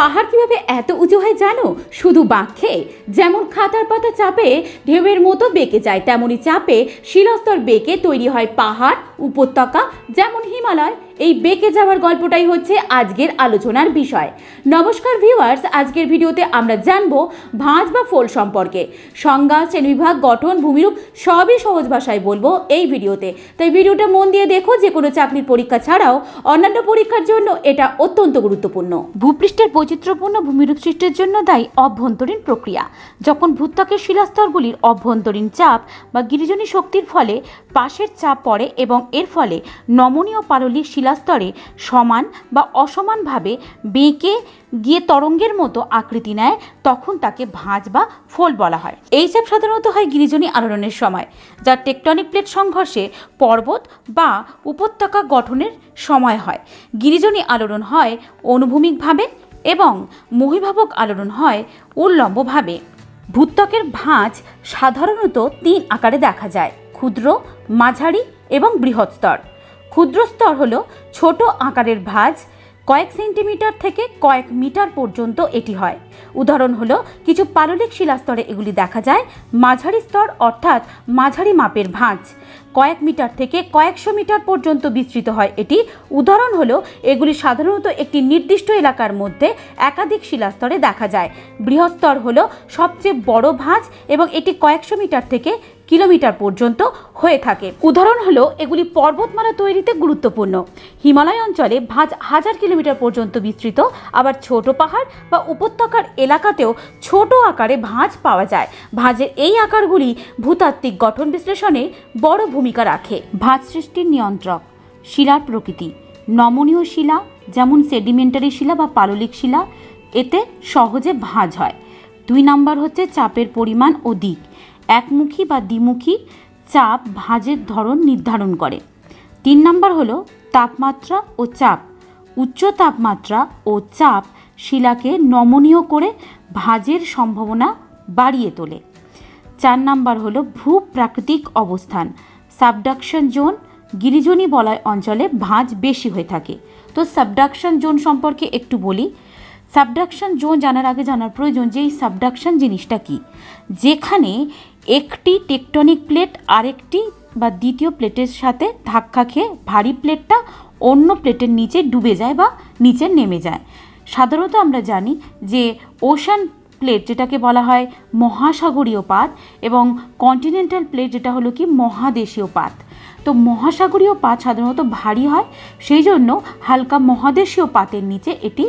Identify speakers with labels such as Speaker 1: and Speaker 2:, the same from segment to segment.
Speaker 1: পাহাড় কীভাবে এত উঁচু হয় জানো? শুধু বাক্যে যেমন খাতার পাতা চাপে ঢেউয়ের মতো বেঁকে যায় তেমনই চাপে শিলাস্তর বেঁকে তৈরি হয় পাহাড়, উপত্যকা, যেমন হিমালয়। এই বেঁকে যাওয়ার গল্পটাই হচ্ছে আজকের আলোচনার বিষয়। নমস্কার ভিউয়ার্স আজকের ভিডিওতে আমরা জানব ভাঁজ বা ফোল সম্পর্কে। সংজ্ঞা, শ্রেণীবিভাগ, গঠন, ভূমিরূপ সবই সহজ ভাষায় বলব এই ভিডিওতে। তাই ভিডিওটা মন দিয়ে দেখো, যে কোনো চাকরির পরীক্ষা ছাড়াও অন্যান্য পরীক্ষার জন্য এটা অত্যন্ত গুরুত্বপূর্ণ। ভূপৃষ্ঠের বৈচিত্র্যপূর্ণ ভূমিরূপ সৃষ্টির জন্য দায়ী অভ্যন্তরীণ প্রক্রিয়া। যখন ভূত্বকের শিলাস্তরগুলির অভ্যন্তরীণ চাপ বা গিরিজনী শক্তির ফলে পাশের চাপ পড়ে এবং এর ফলে নমনীয় পাললিক শিলাস্তরে সমান বা অসমানভাবে বেঁকে গিয়ে তরঙ্গের মতো আকৃতি নেয়, তখন তাকে ভাঁজ বা ফোল বলা হয়। এই চাপ সাধারণত হয় গিরিজনী আলোড়নের সময়, যা টেকটনিক প্লেট সংঘর্ষে পর্বত বা উপত্যকা গঠনের সময় হয়। গিরিজনী আলোড়ন হয় অনুভূমিকভাবে এবং মহিভাবক আলোড়ন হয় উল্লম্বভাবে। ভূত্বকের ভাঁজ সাধারণত তিন আকারে দেখা যায়, ক্ষুদ্র, মাঝারি এবং বৃহৎ স্তর। ক্ষুদ্র স্তর হল ছোট আকারের ভাঁজ, কয়েক সেন্টিমিটার থেকে কয়েক মিটার পর্যন্ত এটি হয়। উদাহরণ হলো, কিছু পাললিক শিলাস্তরে এগুলি দেখা যায়, মাঝারি স্তর অর্থাৎ মাঝারি মাপের ভাঁজ। কয়েক মিটার থেকে কয়েকশো মিটার পর্যন্ত বিস্তৃত হয় এটি। উদাহরণ হলো, এগুলি সাধারণত একটি নির্দিষ্ট এলাকার মধ্যে একাধিক শিলাস্তরে দেখা যায়। বৃহত্তর হলো সবচেয়ে বড় ভাঁজ এবং এটি কয়েকশো মিটার থেকে কিলোমিটার পর্যন্ত হয়ে থাকে। উদাহরণ হলো, এগুলি পর্বতমালা তৈরিতে গুরুত্বপূর্ণ। হিমালয় অঞ্চলে ভাঁজ হাজার কিলোমিটার পর্যন্ত বিস্তৃত, আবার ছোট পাহাড় বা উপত্যকার এলাকাতেও ছোট আকারে ভাঁজ পাওয়া যায়। ভাঁজের এই আকারগুলি ভূতাত্ত্বিক গঠন বিশ্লেষণে বড় ভূমিকা রাখে। ভাঁজ সৃষ্টির নিয়ন্ত্রক, শিলার প্রকৃতি। নমনীয় শিলা, যেমন সেডিমেন্টারি শিলা বা পাললিক শিলা, এতে সহজে ভাঁজ হয়। দুই নাম্বার হচ্ছে চাপের পরিমাণ ও দিক। একমুখী বা দ্বিমুখী চাপ ভাঁজের ধরন নির্ধারণ করে। তিন নম্বর হলো তাপমাত্রা ও চাপ। উচ্চ তাপমাত্রা ও চাপ শিলাকে নমনীয় করে ভাঁজের সম্ভাবনা বাড়িয়ে তোলে। চার নাম্বার হলো ভূপ্রাকৃতিক অবস্থান। সাবডাকশন জোন গিরিজনী বলয় অঞ্চলে ভাঁজ বেশি হয়ে থাকে। তো সাবডাকশন জোন সম্পর্কে একটু বলি। সাবডাকশন জোন জানার আগে জানার প্রয়োজন যে এই সাবডাকশন জিনিসটা কি? যেখানে একটি টেকটনিক প্লেট আরেকটি বা দ্বিতীয় প্লেটের সাথে ধাক্কা খেয়ে ভারী প্লেটটা অন্য প্লেটের নিচে ডুবে যায় বা নিচে নেমে যায়। সাধারণত আমরা জানি যে ওশান প্লেট যেটাকে বলা হয় মহাসাগরীয় পাত এবং কন্টিনেন্টাল প্লেট যেটা হলো কি মহাদেশীয় পাত। তো মহাসাগরীয় পাত সাধারণত ভারী হয়, সেই জন্য হালকা মহাদেশীয় পাতের নিচে এটি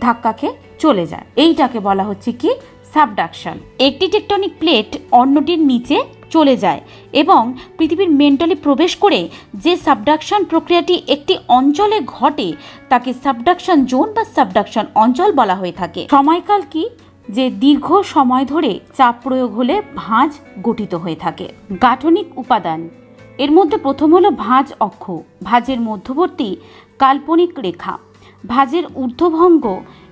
Speaker 1: ধাক্কা খেয়ে চলে যায়। এইটাকে বলা হচ্ছে কি? সাবডাকশন। একটি টেকটনিক প্লেট অন্যটির নিচে চলে যায় এবং পৃথিবীর মেন্টালি প্রবেশ করে যে সাবডাকশন প্রক্রিয়াটি একটি অঞ্চলে ঘটে, তাকে সাবডাকশন জোন বা সাবডাকশন অঞ্চল বলা হয়ে থাকে। সময়কাল কি? যে দীর্ঘ সময় ধরে চাপ প্রয়োগ হলে ভাঁজ গঠিত হয়ে থাকে। গাঠনিক উপাদান। এর মধ্যে প্রথম হলো ভাঁজ অক্ষ। ভাঁজের মধ্যবর্তী কাল্পনিক রেখা। ভাঁজের ঊর্ধ্বভঙ্গ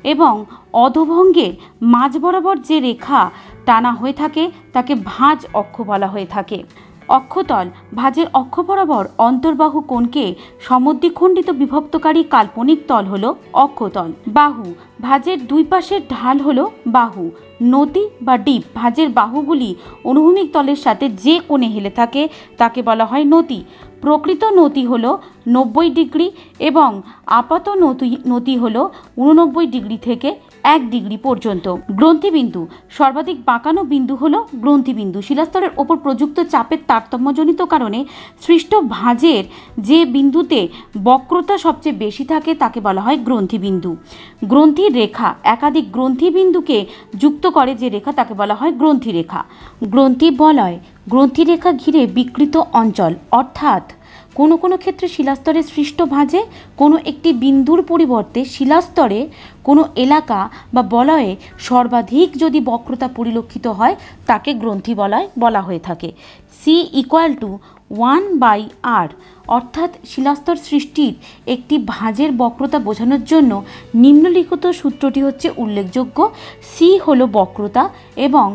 Speaker 1: এবং অধভঙ্গের মাঝ বরাবর যে রেখা টানা হয়ে থাকে, তাকে ভাঁজ অক্ষ বলা হয়ে থাকে। অক্ষতল ভাঁজের অক্ষ বরাবর অন্তর্বাহু কোণকে সমদ্বিখণ্ডিত বিভক্তকারী কাল্পনিক তল হলো অক্ষতল। বাহু ভাঁজের দুই পাশের ঢাল হলো বাহু। নদী বা ডিপ ভাঁজের বাহুগুলি অনুভূমিক তলের সাথে যে কোণে হেলে থাকে, তাকে বলা হয় নতি প্রকৃত নতি হলো নব্বই ডিগ্রি এবং আপাত নতি নতি হলো উননব্বই ডিগ্রি থেকে এক ডিগ্রি পর্যন্ত। গ্রন্থিবিন্দু, সর্বাধিক বাঁকানো বিন্দু হলো গ্রন্থিবিন্দু। শিলাস্তরের ওপর প্রযুক্ত চাপের তারতম্যজনিত কারণে সৃষ্ট ভাঁজের যে বিন্দুতে বক্রতা সবচেয়ে বেশি থাকে তাকে বলা হয় গ্রন্থিবিন্দু। গ্রন্থির রেখা, একাধিক গ্রন্থিবিন্দুকে যুক্ত করে যে রেখা তাকে বলা হয় গ্রন্থি রেখা গ্রন্থি বলয় গ্রন্থিরেখা ঘিরে বিকৃত অঞ্চল, অর্থাৎ কোনো কোনো ক্ষেত্রে শিলাস্তরে সৃষ্ট ভাঁজে, কোনো একটি বিন্দুর পরিবর্তে শিলাস্তরে কোনো এলাকা বা বলয়ে সর্বাধিক যদি বক্রতা পরিলক্ষিত হয়, তাকে গ্রন্থি বলয় বলা হয়ে থাকে। C equal to one by R অর্থাৎ শিলাস্তর সৃষ্টির একটি ভাঁজের বক্রতা বোঝানোর জন্য নিম্নলিখিত সূত্রটি হচ্ছে উল্লেখযোগ্য। সি হলো বক্রতা এবং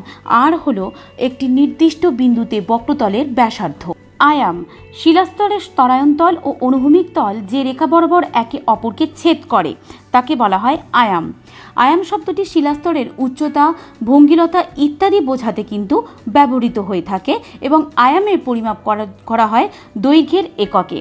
Speaker 1: আর হলো একটি নির্দিষ্ট বিন্দুতে বক্রতলের ব্যাসার্ধ। আয়াম। শিলাস্তরের স্তরায়ন্তল ও অনুভূমিক তল যে রেখা বরাবর একে অপরকে ছেদ করে, তাকে বলা হয় আয়াম। আয়াম শব্দটি শিলাস্তরের উচ্চতা, ভঙ্গিলতা ইত্যাদি বোঝাতে কিন্তু ব্যবহৃত হয়ে থাকে এবং আয়ামের পরিমাপ করা করা হয় দৈর্ঘ্যের এককে।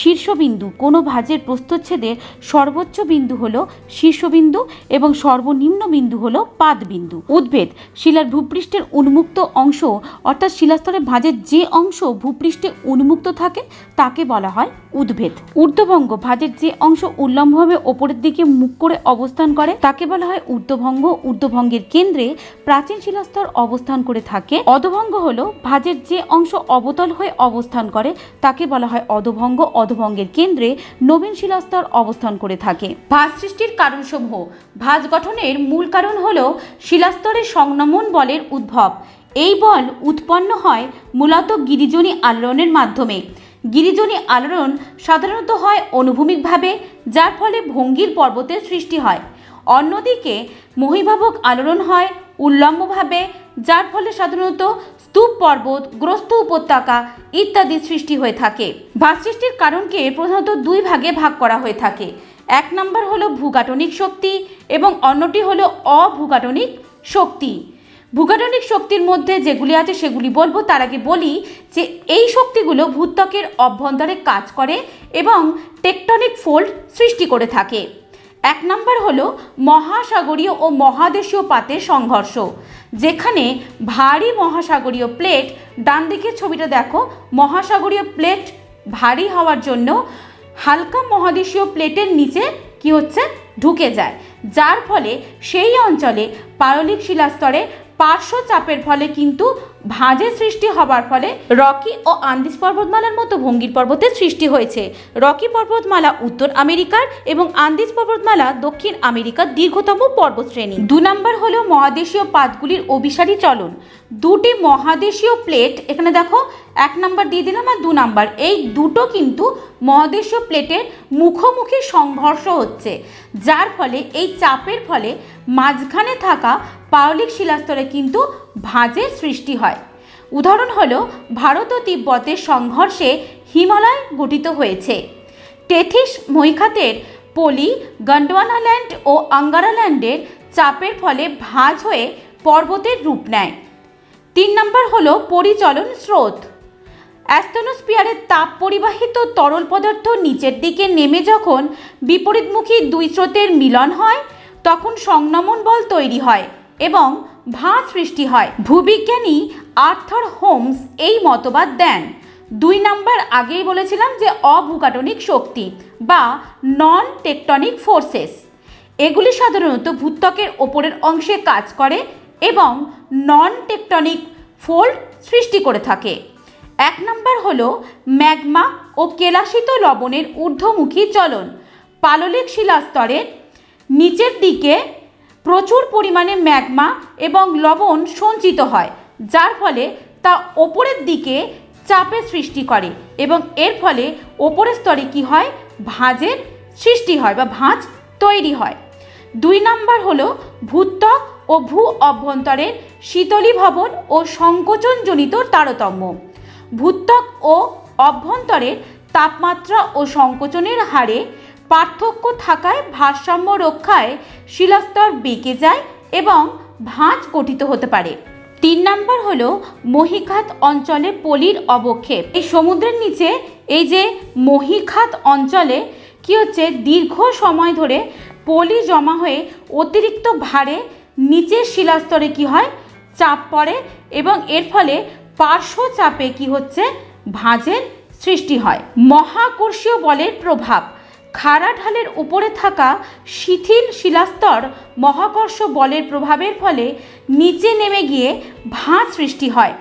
Speaker 1: শীর্ষবিন্দু কোনো ভাজের প্রস্থচ্ছেদের সর্বোচ্চ বিন্দু হলো শীর্ষবিন্দু এবং সর্বনিম্ন বিন্দু হলো পাদবিন্দু। উদ্ভেদ, শিলার ভূপৃষ্ঠের উন্মুক্ত অংশ অর্থাৎ শিলাস্তরের ভাঁজের যে অংশ ভূপৃষ্ঠে উন্মুক্ত থাকে তাকে বলা হয় উদ্ভেদ। ঊর্ধ্বভঙ্গ ভাঁজের যে অংশ উল্লম্বভাবে ওপরের দিকে মুখ করে অবস্থান করে তাকে বলা হয় ঊর্ধ্বভঙ্গ ঊর্ধ্বভঙ্গের কেন্দ্রে প্রাচীন শিলাস্তর অবস্থান করে থাকে। অধভঙ্গ হলো ভাঁজের যে অংশ অবতল হয়ে অবস্থান করে, তাকে বলা হয় অধভঙ্গ। অধভঙ্গের কেন্দ্রে নবীন শিলাস্তর অবস্থান করে থাকে। ভাঁজ সৃষ্টির কারণসমূহ। ভাঁজ গঠনের মূল কারণ হলো শিলাস্তরের সংনমন বলের উদ্ভব। এই বল উৎপন্ন হয় মূলত গিরিজনী আলোড়নের মাধ্যমে। গিরিজনী আলোড়ন সাধারণত হয় অনুভূমিকভাবে, যার ফলে ভঙ্গির পর্বতের সৃষ্টি হয়। অন্যদিকে মহিভাবক আলোড়ন হয় উল্লম্বভাবে, যার ফলে সাধারণত স্তূপ পর্বত, গ্রস্ত উপত্যকা ইত্যাদি সৃষ্টি হয়ে থাকে। ভাগ সৃষ্টির কারণকে প্রধানত দুই ভাগে ভাগ করা হয়ে থাকে। এক নম্বর হলো ভূগাঠনিক শক্তি এবং অন্যটি হলো অভূগাঠনিক শক্তি। ভূগাঠনিক শক্তির মধ্যে যেগুলি আছে সেগুলি বলব। তার আগে বলি যে এই শক্তিগুলো ভূত্বকের অভ্যন্তরে কাজ করে এবং টেকটনিক ফোল্ড সৃষ্টি করে থাকে। এক নম্বর হলো মহাসাগরীয় ও মহাদেশীয় পাতের সংঘর্ষ, যেখানে ভারী মহাসাগরীয় প্লেট ডান দিকের ছবিটা দেখো, মহাসাগরীয় প্লেট ভারী হওয়ার জন্য হালকা মহাদেশীয় প্লেটের নিচে কি হচ্ছে? ঢুকে যায়। যার ফলে সেই অঞ্চলে পারলিক শিলাস্তরে পার্শ্ব চাপের ফলে কিন্তু ভাঁজের সৃষ্টি হবার ফলে রকি ও আন্দিস পর্বতমালার মতো ভঙ্গির পর্বতের সৃষ্টি হয়েছে। রকি পর্বতমালা উত্তর আমেরিকার এবং আন্দিস পর্বতমালা দক্ষিণ আমেরিকার দীর্ঘতম পর্বতশ্রেণী। দু নম্বর হলো মহাদেশীয় পাতগুলির অভিসারী চলন। দুটি মহাদেশীয় প্লেট, এখানে দেখো এক নাম্বার দিয়ে দিলাম আর দু নাম্বার। এই দুটো কিন্তু মহাদেশীয় প্লেটের মুখোমুখি সংঘর্ষ হচ্ছে, যার ফলে, এই চাপের ফলে মাঝখানে থাকা পাওলিক শিলাস্তরে কিন্তু ভাঁজের সৃষ্টি হয়। উদাহরণ হলো, ভারত ও তিব্বতের সংঘর্ষে হিমালয় গঠিত হয়েছে। টেথিস মৈখাতের পলি গন্ডওয়ানাল্যান্ড ও আঙ্গারাল্যান্ডের চাপের ফলে ভাঁজ হয়ে পর্বতের রূপ নেয়। তিন নম্বর হলো পরিচলন স্রোত। অ্যাস্তনোস্পিয়ারের তাপ পরিবাহিত তরল পদার্থ নিচের দিকে নেমে যখন বিপরীতমুখী দুই স্রোতের মিলন হয়, তখন সংনমন বল তৈরি হয় এবং ভাঁজ সৃষ্টি হয়। ভূবিজ্ঞানী আর্থার হোমস এই মতবাদ দেন। দুই নাম্বার আগেই বলেছিলাম যে অভূকাটনিক শক্তি বা নন টেকটনিক ফোর্সেস। এগুলি সাধারণত ভূত্বকের ওপরের অংশে কাজ করে এবং নন টেকটনিক ফোল্ড সৃষ্টি করে থাকে। এক নম্বর হল ম্যাগমা ও কেলাসিত লবণের ঊর্ধ্বমুখী চলন। পাললিক শিলাস্তরের নিচের দিকে প্রচুর পরিমাণে ম্যাগমা এবং লবণ সঞ্চিত হয়, যার ফলে তা ওপরের দিকে চাপের সৃষ্টি করে এবং এর ফলে ওপরের স্তরে কি হয়? ভাঁজের সৃষ্টি হয় বা ভাঁজ তৈরি হয়। দুই নাম্বার হল ভূত্বক ও ভূ অভ্যন্তরের শীতলীভবন ও সংকোচনজনিত তারতম্য। ভূত্বক ও অভ্যন্তরের তাপমাত্রা ও সংকোচনের হারে পার্থক্য থাকায় ভারসাম্য রক্ষায় শিলাস্তর বেঁকে যায় এবং ভাঁজ গঠিত হতে পারে। তিন নম্বর হল মহিখাত অঞ্চলে পলির অবক্ষেপ। এই সমুদ্রের নিচে এই যে মহিখাত অঞ্চলে কি হচ্ছে, দীর্ঘ সময় ধরে পলি জমা হয়ে অতিরিক্ত ভারে নিচের শিলাস্তরে কি হয়, চাপ পড়ে এবং এর ফলে পার্শ্ব চাপে কি হচ্ছে? ভাঁজের সৃষ্টি হয়। মহাকর্ষীয় বলের প্রভাব। খাড়া ঢালের উপরে থাকা শিথিল শিলাস্তর মহাকর্ষ বলের প্রভাবের ফলে নিচে নেমে গিয়ে ভাঁজ সৃষ্টি হয়।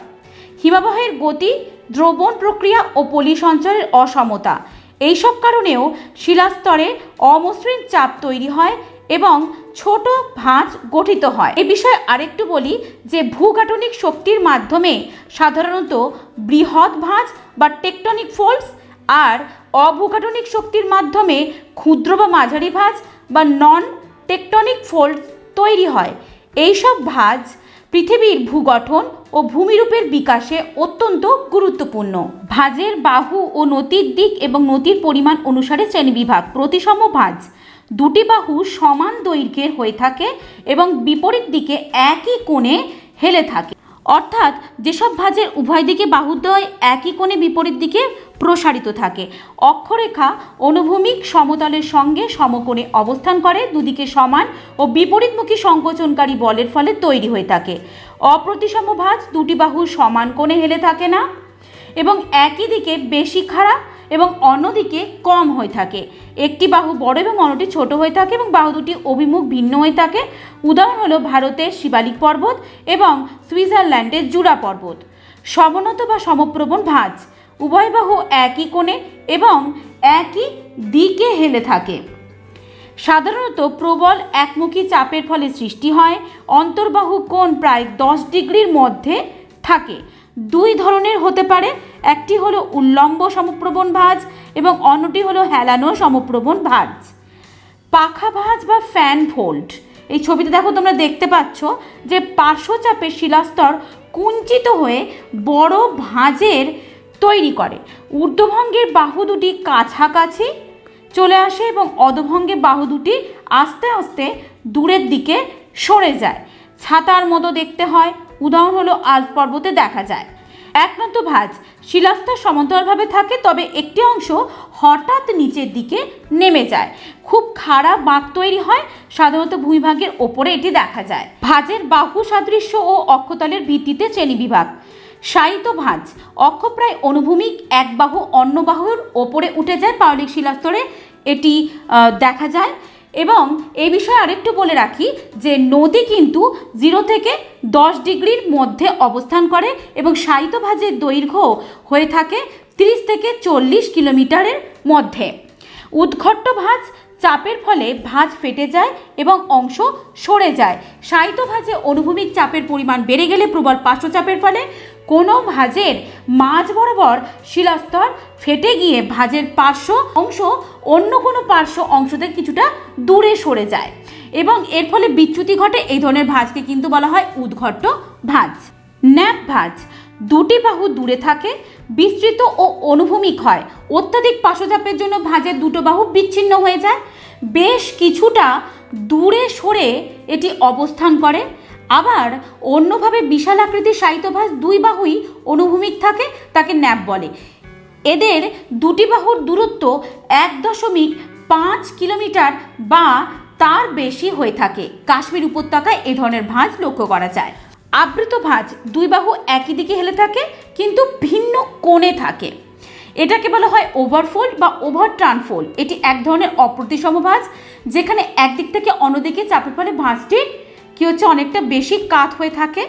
Speaker 1: হিমাবহের গতি, দ্রবণ প্রক্রিয়া ও পলি সঞ্চারের অসমতা। এইসব কারণেও শিলাস্তরে অমসৃণ চাপ তৈরি হয় এবং ছোট ভাঁজ গঠিত হয়। এ বিষয়ে আরেকটু বলি যে ভূগাঠনিক শক্তির মাধ্যমে সাধারণত বৃহৎ ভাঁজ বা টেকটনিক ফোল্ডস আর অভূগাঠনিক শক্তির মাধ্যমে ক্ষুদ্র বা মাঝারি ভাঁজ বা নন টেকটনিক ফোল্ড তৈরি হয়। এইসব ভাঁজ পৃথিবীর ভূগঠন ও ভূমিরূপের বিকাশে অত্যন্ত গুরুত্বপূর্ণ। ভাঁজের বাহু ও নতির দিক এবং নতির পরিমাণ অনুসারে শ্রেণীবিভাগ, প্রতিসম ভাঁজ। দুটি বাহু সমান দৈর্ঘ্যের হয়ে থাকে এবং বিপরীত দিকে একই কোণে হেলে থাকে। অর্থাৎ যেসব ভাঁজের উভয় দিকে বাহুদ্বয় একই কোণে বিপরীত দিকে প্রসারিত থাকে। অক্ষরেখা অনুভূমিক সমতলের সঙ্গে সমকোণে অবস্থান করে, দুদিকে সমান ও বিপরীতমুখী সংকোচনকারী বলের ফলে তৈরি হয়ে থাকে। অপ্রতিসম ভাঁজ দুটি বাহু সমান কোণে হেলে থাকে না এবং একই দিকে বেশি খাড়া এবং অন্যদিকে কম হয়ে থাকে। একটি বাহু বড় এবং অন্যটি ছোট হয়ে থাকে এবং বাহু দুটি অভিমুখ ভিন্ন হয়ে থাকে। উদাহরণ হলো ভারতের শিবালিক পর্বত এবং সুইজারল্যান্ডের জুড়া পর্বত। সমনত বা সমপ্রবণ ভাঁজ। উভয় বাহু একই কোণে এবং একই দিকে হেলে থাকে। সাধারণত প্রবল একমুখী চাপের ফলে সৃষ্টি হয়। অন্তর্বাহু কোণ প্রায় দশ ডিগ্রির মধ্যে থাকে। দুই ধরনের হতে পারে। একটি হলো উল্লম্ব সমপ্রবণ ভাঁজ এবং অন্যটি হলো হেলানো সমপ্রবণ ভাঁজ। পাখা ভাঁজ বা ফ্যান ফোল্ড। এই ছবিতে দেখো তোমরা দেখতে পাচ্ছ যে পার্শ্বচাপের শিলাস্তর কুঞ্চিত হয়ে বড় ভাঁজের তৈরি করে। ঊর্ধ্বভঙ্গের বাহু দুটি কাছাকাছি চলে আসে এবং অধভঙ্গে বাহু দুটি আস্তে আস্তে দূরের দিকে সরে যায়। ছাতার মতো দেখতে হয়। উদাহরণ হলো আল্প পর্বতে দেখা যায়। একমাত্র ভাঁজ। শিলাস্তর সমান্তরালভাবে থাকে, তবে একটি অংশ হঠাৎ নিচের দিকে নেমে যায়। খুব খারাপ বাঁক তৈরি হয়, সাধারণত ভূমিভাগের ওপরে এটি দেখা যায়। ভাঁজের বাহু সাদৃশ্য ও অক্ষতলের ভিত্তিতে শ্রেণীবিভাগ। শায়িত ভাঁজ। অক্ষ প্রায় অনুভূমিক, এক বাহু অন্য বাহুর ওপরে উঠে যায় পাললিক শিলাস্তরে। এটি দেখা যায় এবং এই বিষয়ে আরেকটু বলে রাখি যে নদী কিন্তু জিরো থেকে দশ ডিগ্রির মধ্যে অবস্থান করে এবং শায়িত ভাঁজের দৈর্ঘ্য হয়ে থাকে তিরিশ থেকে চল্লিশ কিলোমিটারের মধ্যে। উদ্ঘট্ট ভাঁজ চাপের ফলে ভাঁজ ফেটে যায় এবং অংশ সরে যায়। শায়িত ভাঁজে অনুভূমিক চাপের পরিমাণ বেড়ে গেলে প্রবল পার্শ্বচাপের ফলে কোনো ভাঁজের মাঝ বরাবর শিলাস্তর ফেটে গিয়ে ভাঁজের পার্শ্ব অংশ অন্য কোনো পার্শ্ব অংশ থেকে কিছুটা দূরে সরে যায়। এবং এর ফলে বিচ্যুতি ঘটে, এই ধরনের ভাঁজকে কিন্তু বলা হয় উদ্ঘট্ট ভাঁজ। ন্যাপ ভাঁজ দুটি বাহু দূরে থাকে, বিস্তৃত ও অনুভূমিক হয়। অত্যাধিক পার্শ্বচাপের জন্য ভাঁজের দুটো বাহু বিচ্ছিন্ন হয়ে যায়। বেশ কিছুটা দূরে সরে এটি অবস্থান করে। আবার অন্যভাবে বিশাল আকৃতির সাহিত্যভাস দুই বাহুই অনুভূমিক থাকে, তাকে ন্যাপ বলে। এদের দুটি বাহুর দূরত্ব এক দশমিক পাঁচ কিলোমিটার বা তার বেশি হয়ে থাকে। কাশ্মীর উপত্যকায় এ ধরনের ভাঁজ লক্ষ্য করা যায়। আবৃত ভাঁজ দুই বাহু একই দিকে হেলে থাকে, কিন্তু ভিন্ন কোণে থাকে। এটাকে বলা হয় ওভারফোল্ড বা ওভার ট্রানফোল্ড এটি এক ধরনের অপ্রতিসম ভাঁজ, যেখানে একদিক থেকে অন্যদিকে চাপের ফলে ভাঁজটি কি হচ্ছে? অনেকটা বেশি কাত হয়ে থাকে।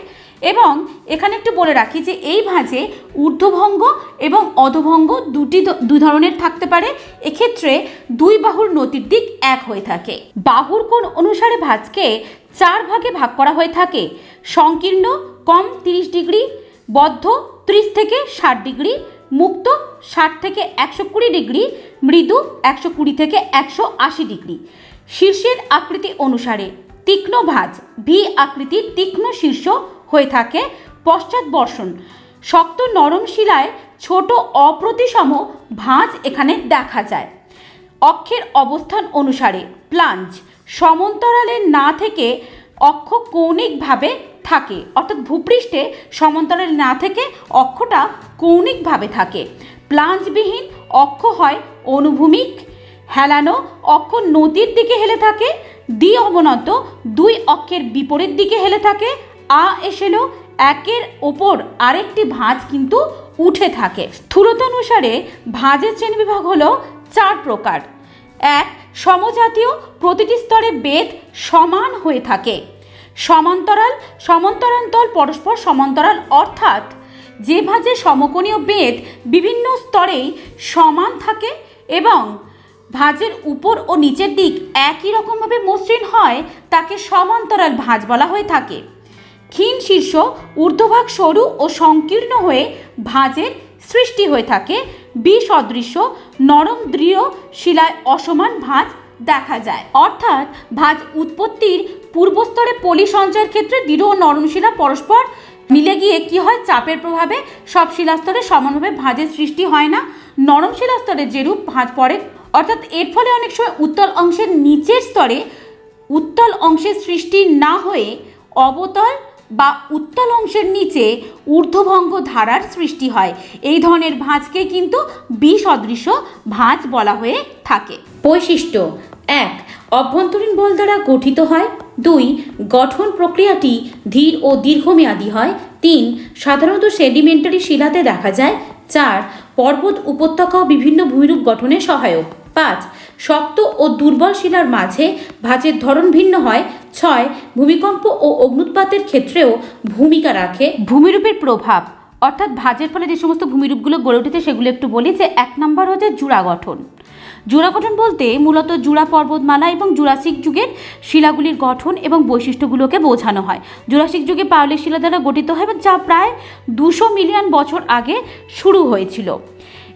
Speaker 1: এবং এখানে একটু বলে রাখি যে এই ভাঁজে ঊর্ধ্বভঙ্গ এবং অধভঙ্গ দুটি দুই ধরনের থাকতে পারে। এক্ষেত্রে দুই বাহুর নতির দিক এক হয়ে থাকে। বাহুর কোণ অনুসারে ভাঁজকে চার ভাগে ভাগ করা হয়ে থাকে। সংকীর্ণ কম তিরিশ ডিগ্রি, বদ্ধ ত্রিশ থেকে ষাট ডিগ্রি, মুক্ত ষাট থেকে একশো কুড়ি ডিগ্রি, মৃদু একশো কুড়ি থেকে একশো আশি ডিগ্রি। শীর্ষের আকৃতি অনুসারে তীক্ষ্ণ ভাঁজ, ভি আকৃতির তীক্ষ্ণ শীর্ষ হয়ে থাকে পশ্চাৎ বর্ষণ। শক্ত নরম শিলায় ছোট অপ্রতিসম ভাঁজ এখানে দেখা যায়। অক্ষের অবস্থান অনুসারে প্লাঞ্জ সমান্তরালের না থেকে অক্ষ কৌণিকভাবে থাকে। অর্থাৎ ভূপৃষ্ঠে সমান্তরাল না থেকে অক্ষটা কৌণিকভাবে থাকে। প্লাঞ্জবিহীন অক্ষ হয় অনুভূমিক হেলানো অক্ষ নদীর দিকে হেলে থাকে দ্বি অবনত দুই অক্ষের বিপরীত দিকে হেলে থাকে, আ এসেলো একের ওপর আরেকটি ভাঁজ কিন্তু উঠে থাকে। স্থূলতা অনুসারে ভাঁজের শ্রেণীবিভাগ হলো চার প্রকার। এক, সমজাতীয় প্রতিটি স্তরে বেদ সমান হয়ে থাকে। সমান্তরাল সমান্তরান্তল পরস্পর সমান্তরাল অর্থাৎ যে ভাঁজে সমকোণীয় বেদ বিভিন্ন স্তরেই সমান থাকে এবং ভাঁজের উপর ও নিচের দিক একই রকমভাবে মসৃণ হয়, তাকে সমান্তরাল ভাঁজ বলা হয়ে থাকে। ক্ষীণ শীর্ষ, ঊর্ধ্বভাগ সরু ও সংকীর্ণ হয়ে ভাঁজের সৃষ্টি হয়ে থাকে। বিসদৃশ্য, নরম, দৃঢ়, শিলায় অসমান ভাঁজ দেখা যায়। অর্থাৎ ভাঁজ উৎপত্তির পূর্বস্তরে পলি সঞ্চয়ের ক্ষেত্রে দৃঢ় ও নরম শিলা পরস্পর মিলে গিয়ে কি হয়? চাপের প্রভাবে সব শিলাস্তরে সমানভাবে ভাঁজের সৃষ্টি হয় না। নরম শিলাস্তরে যেরূপ ভাঁজ পড়ে অর্থাৎ এর ফলে অনেক সময় উত্তল অংশের নিচের স্তরে উত্তল অংশের সৃষ্টি না হয়ে অবতল বা উত্তল অংশের নিচে ঊর্ধ্বভঙ্গ ধারার সৃষ্টি হয়। এই ধরনের ভাঁজকে কিন্তু বিসদৃশ্য ভাঁজ বলা হয়ে থাকে। বৈশিষ্ট্য। এক, অভ্যন্তরীণ বল দ্বারা গঠিত হয়। দুই, গঠন প্রক্রিয়াটি ধীর ও দীর্ঘমেয়াদী হয়। তিন, সাধারণত সেডিমেন্টারি শিলাতে দেখা যায়। চার, পর্বত উপত্যকা বিভিন্ন ভূমিরূপ গঠনে সহায়ক। পাঁচ, শক্ত ও দুর্বল শিলার মাঝে ভাঁজের ধরন ভিন্ন হয়। ছয়, ভূমিকম্প ও অগ্নুৎপাতের ক্ষেত্রেও ভূমিকা রাখে। ভূমিরূপের প্রভাব, অর্থাৎ ভাঁজের ফলে যে সমস্ত ভূমিরূপগুলো গড়ে উঠেছে সেগুলো একটু বলি যে এক নম্বর হচ্ছে জুড়া গঠন। জুড়া গঠন বলতে মূলত জুড়া পর্বতমালা এবং জুরাসিক যুগের শিলাগুলির গঠন এবং বৈশিষ্ট্যগুলোকে বোঝানো হয়। জুরাসিক যুগে পাওলের শিলা দ্বারা গঠিত হয়, যা প্রায় দুশো মিলিয়ন বছর আগে শুরু হয়েছিল।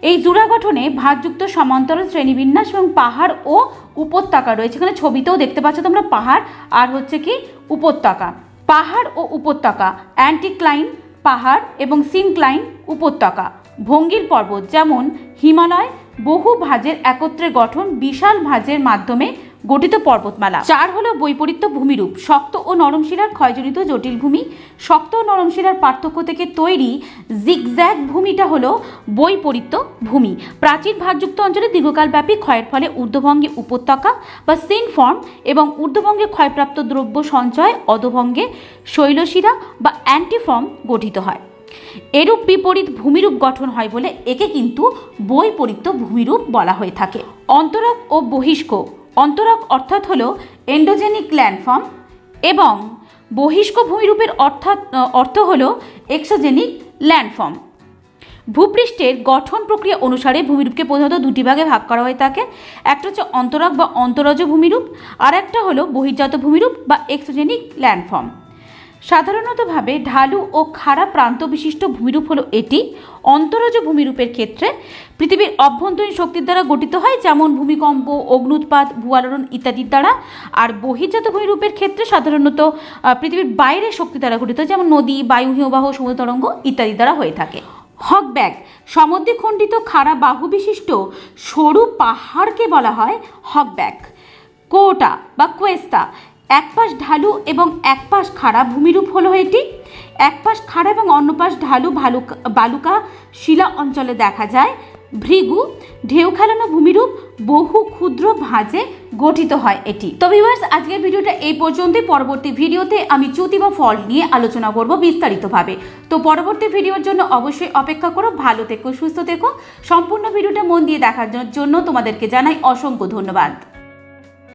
Speaker 1: এই জুড়া গঠনে ভাতযুক্ত সমান্তরাল শ্রেণীবিন্যাস এবং পাহাড় ও উপত্যকা রয়েছে। এখানে ছবিতেও দেখতে পাচ্ছ তোমরা পাহাড় আর হচ্ছে কি উপত্যকা। পাহাড় ও উপত্যকা, অ্যান্টিক্লাইন পাহাড় এবং সিনক্লাইন উপত্যকা, ভঙ্গির পর্বত যেমন হিমালয় বহু ভাঁজের একত্রে গঠন বিশাল ভাঁজের মাধ্যমে গঠিত পর্বতমালা। চার হলো বৈপরীত্য ভূমিরূপ, শক্ত ও নরম শিলার ক্ষয়জনিত জটিল ভূমি। শক্ত ও নরম শিলার পার্থক্য থেকে তৈরি জিগজ্যাগ ভূমিটা হলো বৈপরীত্য ভূমি। প্রাচীন ভাতযুক্ত অঞ্চলে দীর্ঘকালব্যাপী ক্ষয়ের ফলে ঊর্ধ্বভঙ্গে উপত্যকা বা সিন ফর্ম এবং ঊর্ধ্বভঙ্গে ক্ষয়প্রাপ্ত দ্রব্য সঞ্চয় অধভঙ্গে শৈলশিরা বা অ্যান্টিফর্ম গঠিত হয়। এরূপ বিপরীত ভূমিরূপ গঠন হয় বলে একে কিন্তু বৈপরীত্য ভূমিরূপ বলা হয়ে থাকে। অন্তরক ও বহিষ্ক। অন্তরক অর্থাৎ হলো এন্ডোজেনিক ল্যান্ডফর্ম এবং বহিষ্ক ভূমিরূপের অর্থাৎ, অর্থ হলো এক্সোজেনিক ল্যান্ডফর্ম ভূপৃষ্ঠের গঠন প্রক্রিয়া অনুসারে ভূমিরূপকে প্রধানত দুটি ভাগে ভাগ করা হয়ে থাকে। একটা হচ্ছে অন্তরক বা অন্তরজ ভূমিরূপ আর একটা হলো বহির্জাত ভূমিরূপ বা এক্সোজেনিক ল্যান্ডফর্ম সাধারণতভাবে ঢালু ও খাড়া প্রান্ত বিশিষ্ট ভূমিরূপ হলো এটি। অন্তরজ ভূমিরূপের ক্ষেত্রে পৃথিবীর অভ্যন্তরীণ শক্তির দ্বারা গঠিত হয়, যেমন ভূমিকম্প, অগ্নুৎপাত ভূয়ালোড়ন ইত্যাদির দ্বারা। আর বহির্জাত ভূমিরূপের ক্ষেত্রে সাধারণত পৃথিবীর বাইরের শক্তি দ্বারা গঠিত, যেমন নদী, বায়ু, হিমবাহ, সমুদ্র তরঙ্গ ইত্যাদি দ্বারা হয়ে থাকে। হকব্যাগ সমদ্বিখণ্ডিত খাড়া বাহু বিশিষ্ট সরু পাহাড়কে বলা হয় হকব্যাগ কোটা বা কোয়েস্তা এক পাশ ঢালু এবং এক পাশ খাড়া ভূমিরূপ হলো এটি। এক পাশ খাড়া এবং অন্য পাশ ঢালু ভালুকা, বালুকা শিলা অঞ্চলে দেখা যায়। ভৃগু, ঢেউ খেলানো ভূমিরূপ, বহু ক্ষুদ্র ভাঁজে গঠিত হয় এটি। তো ভিউয়ার্স আজকের ভিডিওটা এই পর্যন্তই। পরবর্তী ভিডিওতে আমি চ্যুতি বা ফল নিয়ে আলোচনা করব বিস্তারিতভাবে। তো পরবর্তী ভিডিওর জন্য অবশ্যই অপেক্ষা করো, ভালো থেকো, সুস্থ থেকো। সম্পূর্ণ ভিডিওটা মন দিয়ে দেখার জন্য তোমাদেরকে জানাই অসংখ্য ধন্যবাদ।